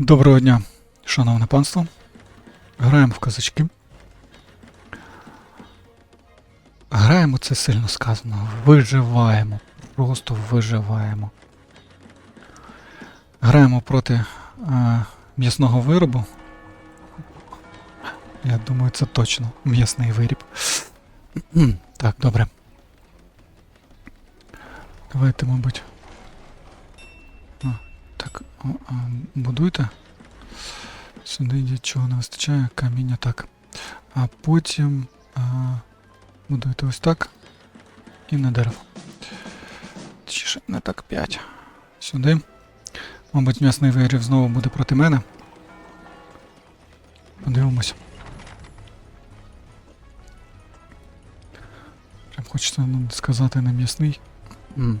Доброго дня, шановне панство. Граємо в казачки. Граємо це сильно сказано. Виживаємо. Просто виживаємо. Граємо проти е, м'ясного виробу. Я думаю, це точно м'ясний виріб. так, добре. Давайте, мабуть. Так, будуйте. Сюди нічого не вистачає, каміння так. А потім а, будуйте ось так. І на дерево. Точніше, не так 5. Сюди. Мабуть, м'ясний вирів знову буде проти мене. Подивимось. Прям хочеться ну, сказати не м'ясний. М.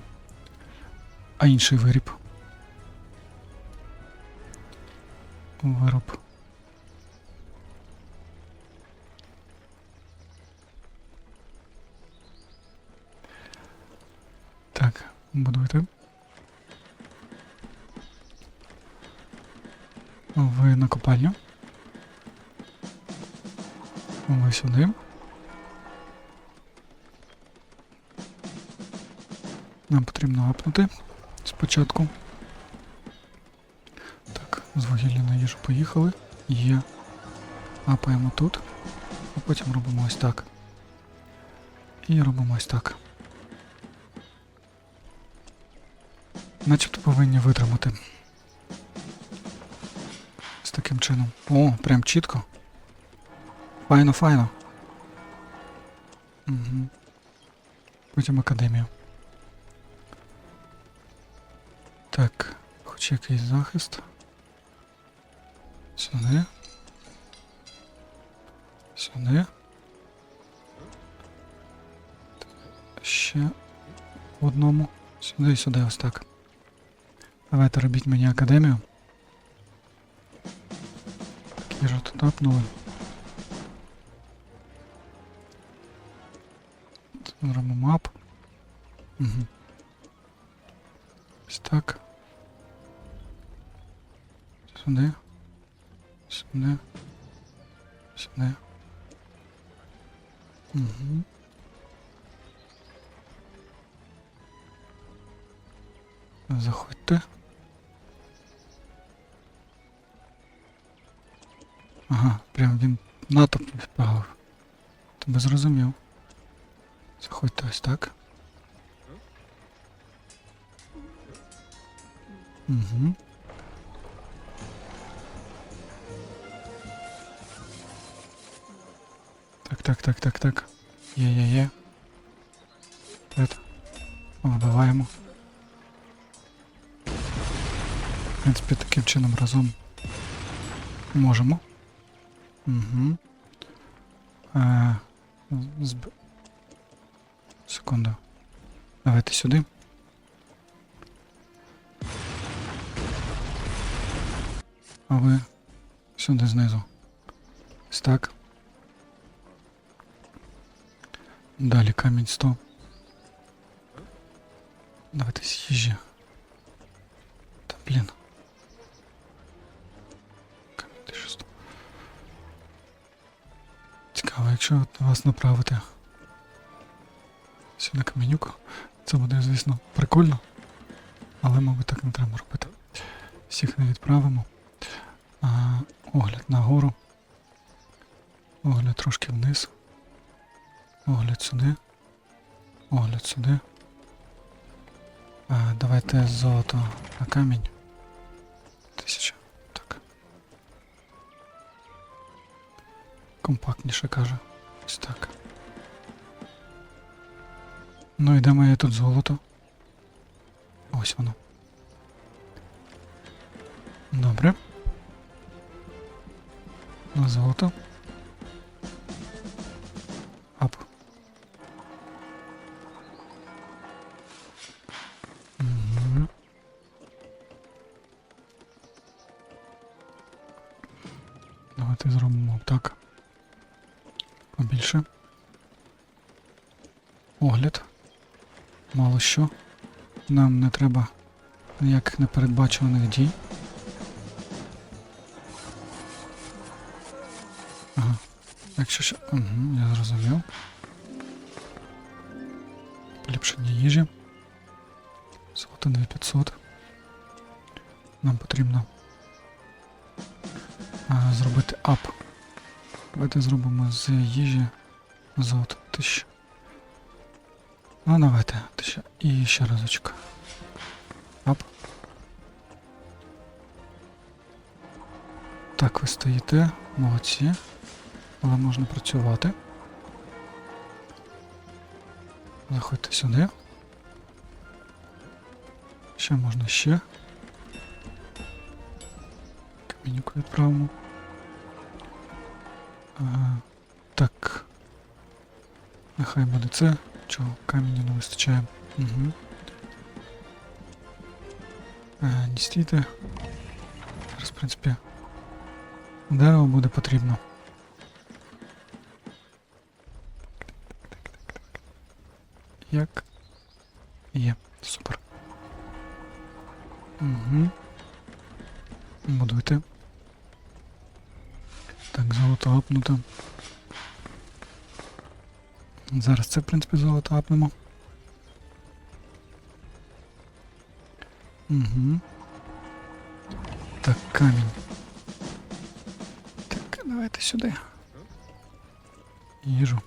А інший виріб. Вироб. Так, будуйте. Ви на копальню. Ви сюди. Нам потрібно апнути спочатку. З вугілля на їжу поїхали. Є. Апаємо тут. А потім робимо ось так. І робимо ось так. Начебто повинні витримати. З таким чином. О, прям чітко. Файно, файно. Угу. Потім академію. Так, хоч якийсь захист. Сюди. Сюди. Ще одному. Сюди і сюди ось так. Давайте робіть мені академію. Так, їжу тут апнули. Зробимо мап. Угу. Ось так. Сюди. Сюди. Сюди. Угу. Заходьте. Ага, прям він натовп впагав. Тебе зрозумів. Заходьте ось так. Угу. Так, так, так, так, так. Є, є, є. Это. Вибиваємо. В принципі, таким чином разом можемо. Угу. Е, зб... Секунду. Давайте сюди. А ви сюди знизу. Ось так. Далі камінь 100. Давайте з їжі. Та блін. Камінь 1100. Цікаво, якщо вас направити сюди каменюку, це буде, звісно, прикольно. Але, мабуть, так не треба робити. Всіх не відправимо. А, огляд нагору. Огляд трошки вниз. Огляд сюди. Огляд сюди. А, давайте золото на камінь. Тисяча. Так. Компактніше каже. Ось так. Ну і де моє тут золото? Ось воно. Добре. На золото. Давайте зробимо так. Побільше. Огляд. Мало що. Нам не треба ніяких непередбачуваних дій. Ага. Якщо ще... Угу, я зрозумів. Поліпшення їжі. 500. Нам потрібно зробити ап. Давайте зробимо з їжі золото 1000. Ну, давайте, 1000. І ще разочок. Ап. Так, ви стоїте, молодці. Але можна працювати. Заходьте сюди. Ще можна ще. Камінюку відправимо. А, так. Нехай буде це. Чого каміння не вистачає. Угу. А, не стійте. Зараз, в принципі, дерево буде потрібно. Як є. Супер. Угу. Будуйте. Так, золото апнуто. Зараз це, в принципі, золото апнемо. Угу. Так, камінь. Так, давайте сюди. Їжу.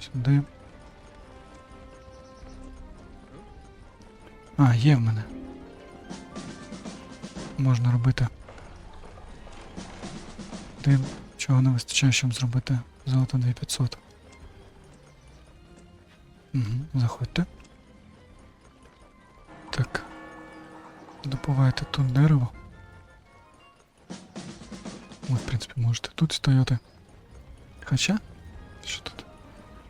Сюди. А, є в мене. Можна робити. Дим, чого не вистачає, щоб зробити золото 2500. Угу, заходьте. Так. Добувайте тут дерево. Ви, в принципі, можете тут стояти. Хоча. Що тут?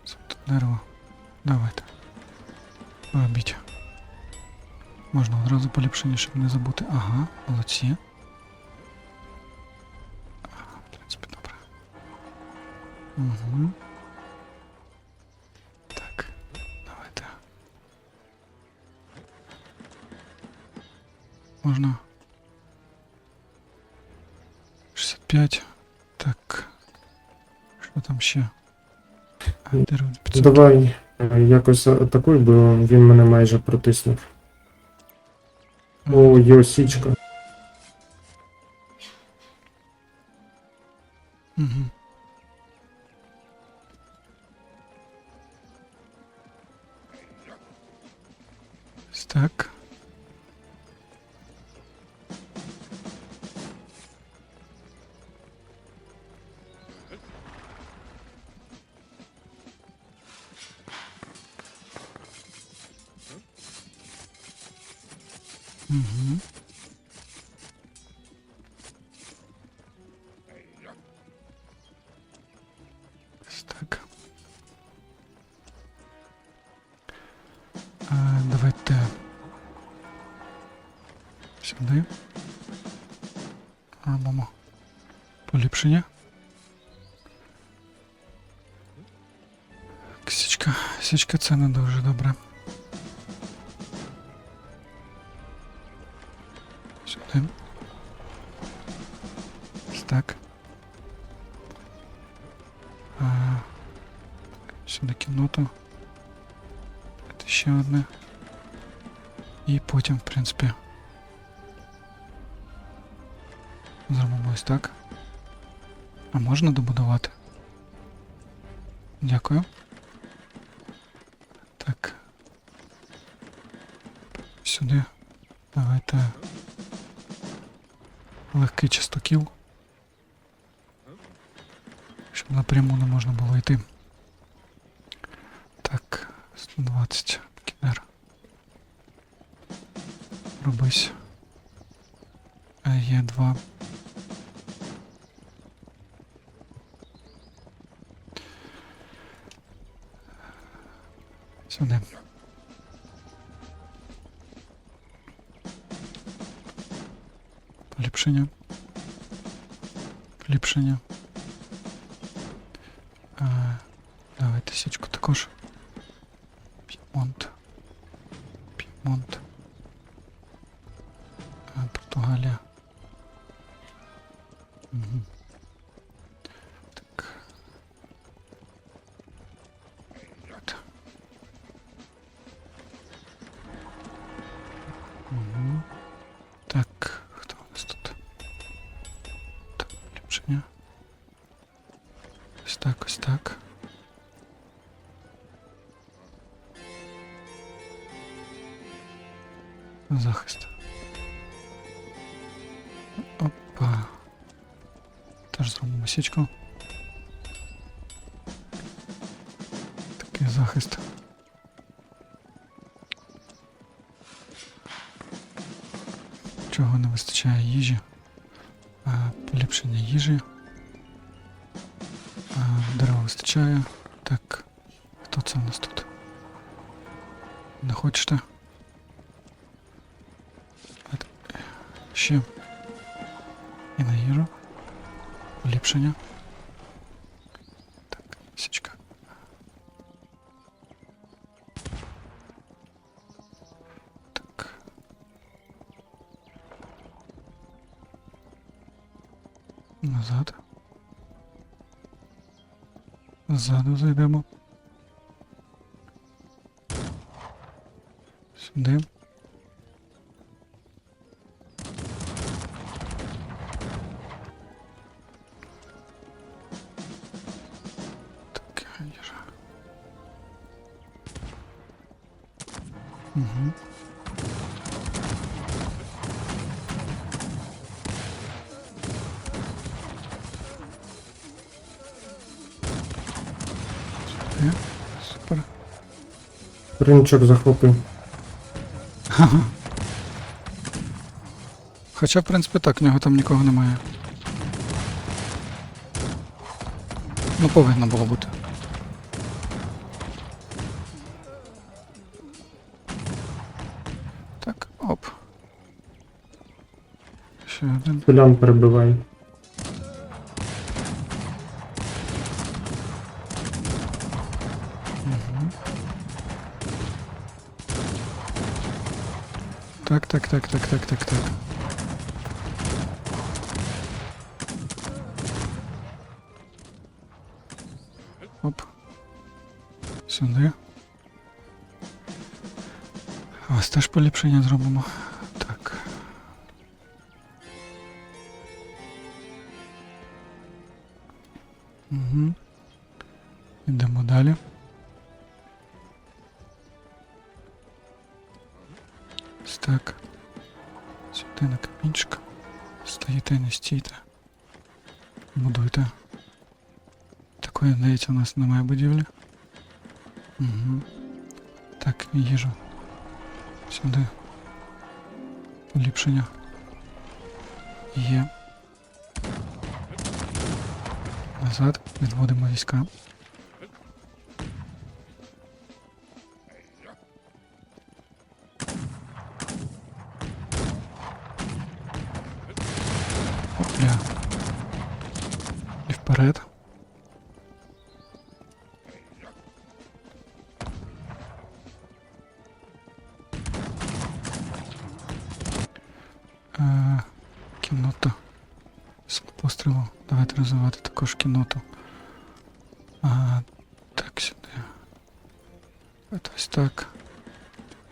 Це Тут дерево. Давайте. Робіть. Можна одразу поліпшення, щоб не забути. Ага, молодці. Ага, в принципі, добре. Угу. Так, давайте. Можна. 65. Так. Що там ще? А, 500. Давай е, якось атакуй, бо він мене майже протиснув. О, є осічка. Угу. Ось Так. Робимо поліпшення. Січка. Січка це не дуже добре. Сюди. Ось так. А, сюди кімнату. Це ще одне. І потім, в принципі. Ось так. А можна добудувати? Дякую. Так. Сюди. Давайте. Легкий частокіл. Щоб напряму не можна було йти. Так, 120 кінер. Робись. Е, є два. мене. липшиня. Поліпшення. А, Давайте січку також. Пімонт. Пімонт. Теж зробимо січку. Такий захист. Чого не вистачає їжі? А, поліпшення їжі. А, дерева вистачає. Так. Хто це у нас тут? Не хочете? Ще. Поліпшення. Так, січка. Так. Назад. Ззаду зайдемо. Сюди. Сюди. Супер. Ринчик захопив. Хоча, в принципі, так, в нього там нікого немає. Ну, повинно було бути. Так, оп. Ще один. Селян перебивай. Так, так, так, так, так, так. Оп. Сюди. Ось теж поліпшення зробимо. Сюди. Поліпшення. Є. Назад. Відводимо війська. Опля. І вперед. Кінноту. А, так, сюди. От ось так.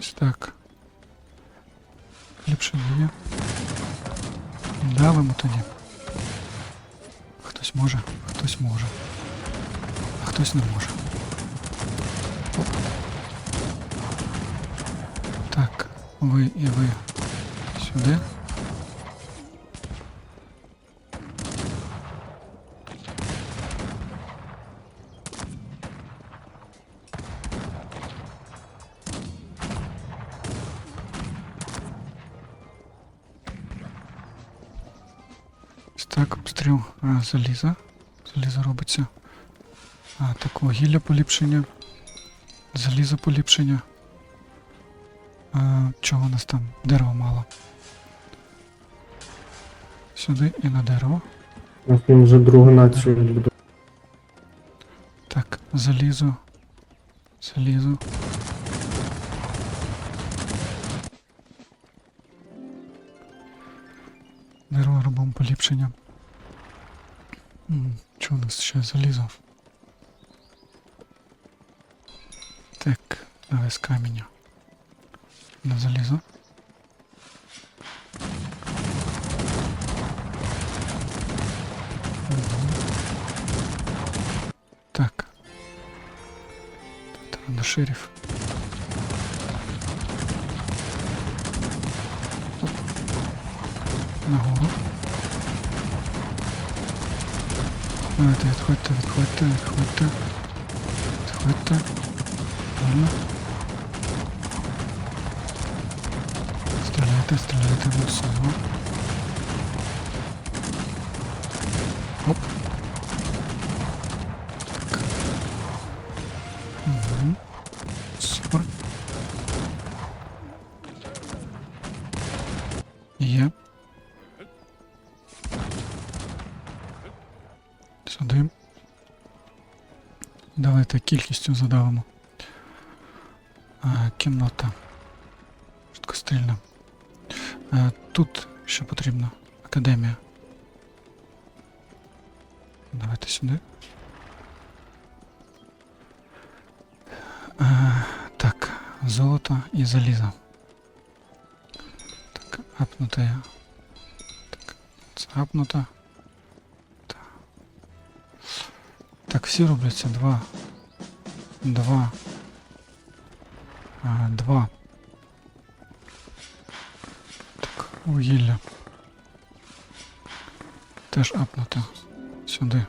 Ось так. Ліпше є. Давимо тоді. Хтось може, хтось може. А хтось не може. Оп. Так, ви і ви сюди. Так, обстріл а, заліза. Залізо робиться. А, так, вугілля поліпшення. Залізо поліпшення. А, чого у нас там? Дерево мало. Сюди і на дерево. Він вже другу націю відбудував. Так, залізо. Залізо. Поліпшення. М, Чого у нас ще залізо? Так, давай з каменя. На залізо. Мгм. Рандаширів. Оп. Нагору. Давайте, відходьте, відходьте, відходьте. Відходьте. Правильно. Стріляйте, стріляйте, ну Давайте кількістю задавимо. А, кімната. Швидкострільна. А, тут що потрібно? Академія. Давайте сюди. А, так, золото і залізо. Так, апнуте. Так, це апнуто. Так, всі робляться два. Два. А, два. Так, вугілля. Теж апнуто. Сюди.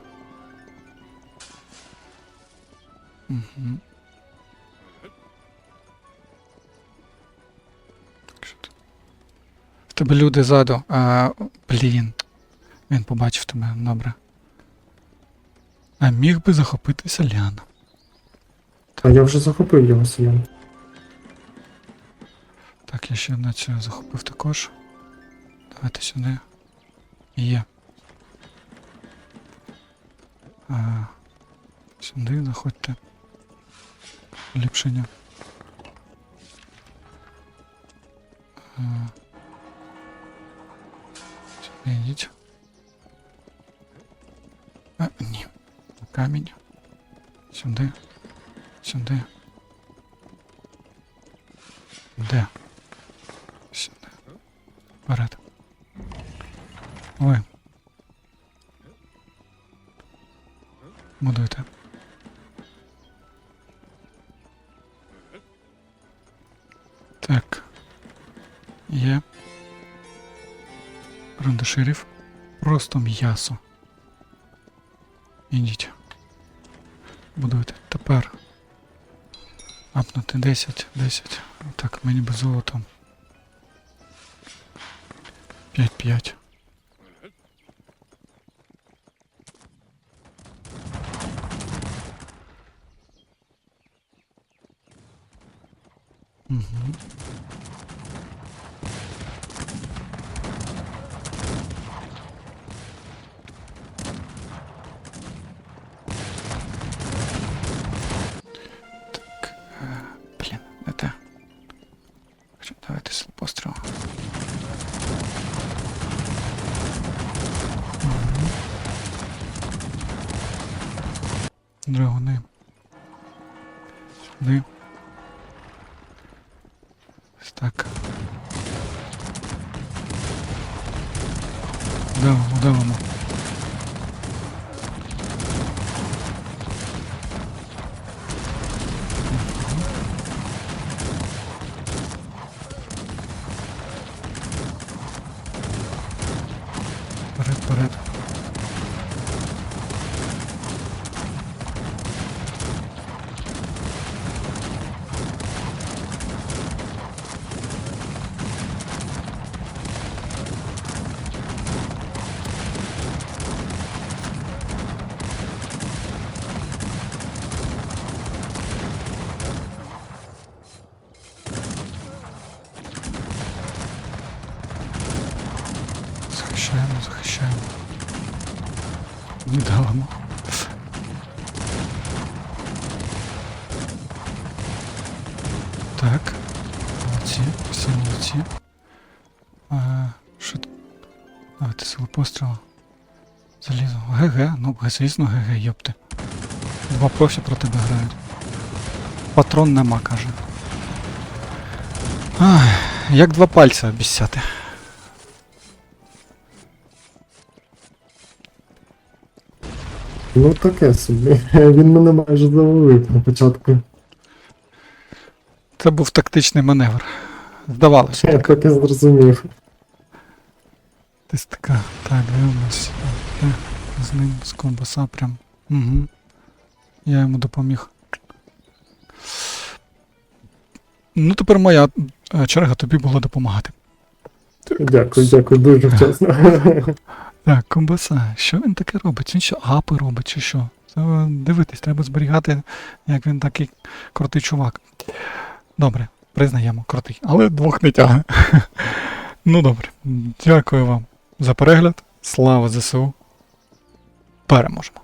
Угу. В тебе люди ззаду. А, блін. Він побачив тебе, добре. А міг би захопити селян. А я вже захопив його селян. Так, я ще одну цю захопив також. Давайте сюди. Є. А, сюди заходьте. Ліпшення. А, сюди йдіть. А, ні. Камінь. Сюди. Сюди. Де? Сюди. Вперед. Ви. Будуйте. Так. Є. Рандаширів. Просто м'ясо. Ідіть. Будуйте. Тепер. Апнути 10, 10. Так, мені би золотом. 5-5. Не. Так. Молодці, всі молодці. А, що Давайте силу пострілу. Залізо. ГГ, ну звісно, ГГ, йопти. Два профі проти тебе грають. Патрон нема, каже. Ай, як два пальця обіцяти. Ну таке собі. Він мене майже завалив на початку. Це був тактичний маневр. Здавалося. Я так і зрозумів. Десь така. Так, дивимось. З ним з ковбаса прям. Угу. Я йому допоміг. Ну, тепер моя е, черга тобі була допомагати. Дякую, дякую, дуже вчасно. Так, ковбаса, що він таке робить? Він що гапи робить, чи що? Це е, дивитись, треба зберігати, як він такий крутий чувак. Добре, признаємо, крутий, але двох не тягне. ну добре, дякую вам за перегляд. Слава ЗСУ. Переможемо.